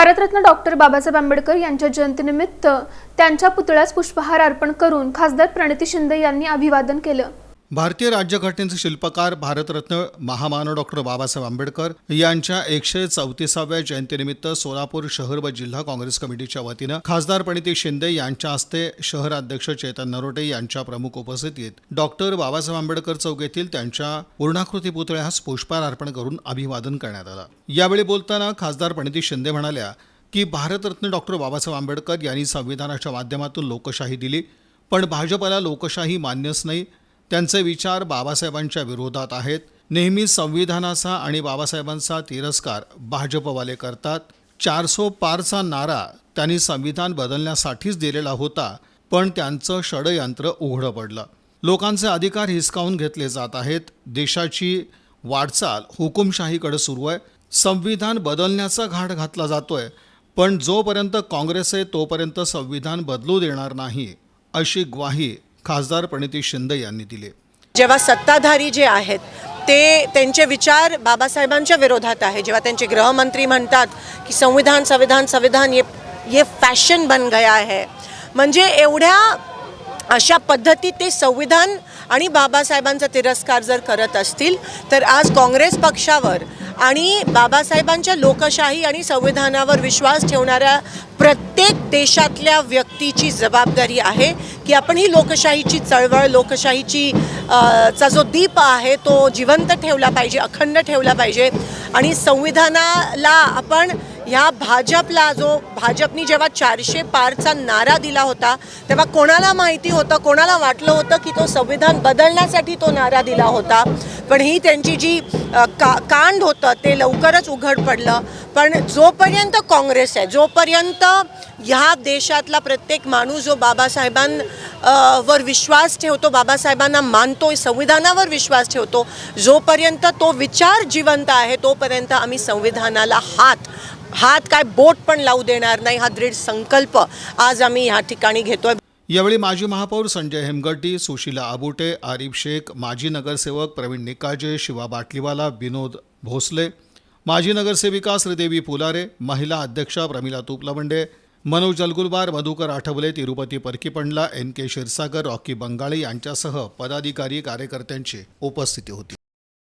Bharat Ratna doctor Babasaheb Ambedkar यांच्या जयंतीनिमित्त त्यांच्या पुतळ्यास पुष्पहार अर्पण करून खासदार प्रणिती शिंदे यांनी अभिवादन केलं. भारतीय राज्यघटनेचे शिल्पकार भारतरत्न महामानव डॉक्टर बाबासाहेब आंबेडकर यांच्या एकशे चौतीसाव्या जयंतीनिमित्त सोलापूर शहर व जिल्हा काँग्रेस कमिटीच्या वतीनं खासदार प्रणिती शिंदे यांच्या हस्ते शहराध्यक्ष चेतन नरोटे यांच्या प्रमुख उपस्थितीत डॉक्टर बाबासाहेब आंबेडकर चौक येथील त्यांच्या पूर्णाकृती पुतळ्यास पुष्पहार अर्पण करून अभिवादन करण्यात आलं. यावेळी बोलताना खासदार प्रणिती शिंदे म्हणाल्या की भारतरत्न डॉक्टर बाबासाहेब आंबेडकर यांनी संविधानाच्या माध्यमातून लोकशाही दिली पण भाजपला लोकशाही मान्यच नाही त्यांचे विचार बाबासाहेबांच्या विरोधात आहेत. नेहमी संविधानाचा आणि बाबासाहेबांचा तिरस्कार भाजपवाले करतात. चारसो पारचा नारा त्यांनी संविधान बदलण्यासाठीच दिलेला होता पण त्यांचं षडयंत्र उघडं पडलं. लोकांचे अधिकार हिसकावून घेतले जात आहेत. देशाची वाटचाल हुकुमशाहीकडे सुरू आहे. संविधान बदलण्याचा घाट घातला जातोय पण जोपर्यंत काँग्रेस आहे तोपर्यंत संविधान बदलू देणार नाही अशी ग्वाही खासदार प्रणिती शिंदे यांनी दिले. जेव्हा सत्ताधारी जे आहेत ते त्यांचे विचार बाबासाहेबांच्या विरोधात आहे. जेव्हा त्यांचे गृहमंत्री म्हणतात की संविधान संविधान संविधान ये ये फॅशन बन गया है. म्हणजे एवढ्या अशा पद्धती ते संविधान आणि बाबासाहेबांचा तिरस्कार जर करत असतील तर आज काँग्रेस पक्षावर आणि बाबासाहेबांच्या लोकशाही आणि संविधानावर विश्वास ठेवणाऱ्या प्रत्येक देशातल्या व्यक्तीची जबाबदारी आहे की आपण ही लोकशाहीची चळवळ लोकशाहीची चा जो दीप आहे तो जिवंत ठेवला पाहिजे अखंड ठेवला पाहिजे. आणि संविधानाला आपण ह्या भाजपला जो भाजपनी जेव्हा चारशे पारचा नारा दिला होता तेव्हा कोणाला माहिती होतं कोणाला वाटलं होतं की तो संविधान बदलण्यासाठी तो नारा दिला होता? पण ही त्यांची जी का कांड होतं ते लवकरच उघड पडलं. पण जोपर्यंत काँग्रेस आहे जोपर्यंत ह्या देशातला प्रत्येक माणूस जो बाबासाहेबां वर विश्वास ठेवतो बाबासाहेबांना मानतो संविधानावर विश्वास ठेवतो जोपर्यंत तो विचार जिवंत आहे तोपर्यंत आम्ही संविधानाला हात हात काय बोट पण लावू देणार नाही हा दृढ संकल्प आज आम्ही ह्या ठिकाणी घेतोय. यावेळी माजी महापौर संजय हेमगड्डी सुशीला आबुटे आरिफ शेख माजी नगरसेवक प्रवीण निकाजे शिवा बाटलीवाला विनोद भोसले माजी नगरसेविका श्रीदेवी पुलारे महिला अध्यक्षा Pramila Tupalwande Manoj Jalgulbar Madhukar Athawale Tirupati Parkipandla N K Kshirsagar Rocky Bangale यांच्यासह पदाधिकारी कार्यकर्त्यांची उपस्थिती होती.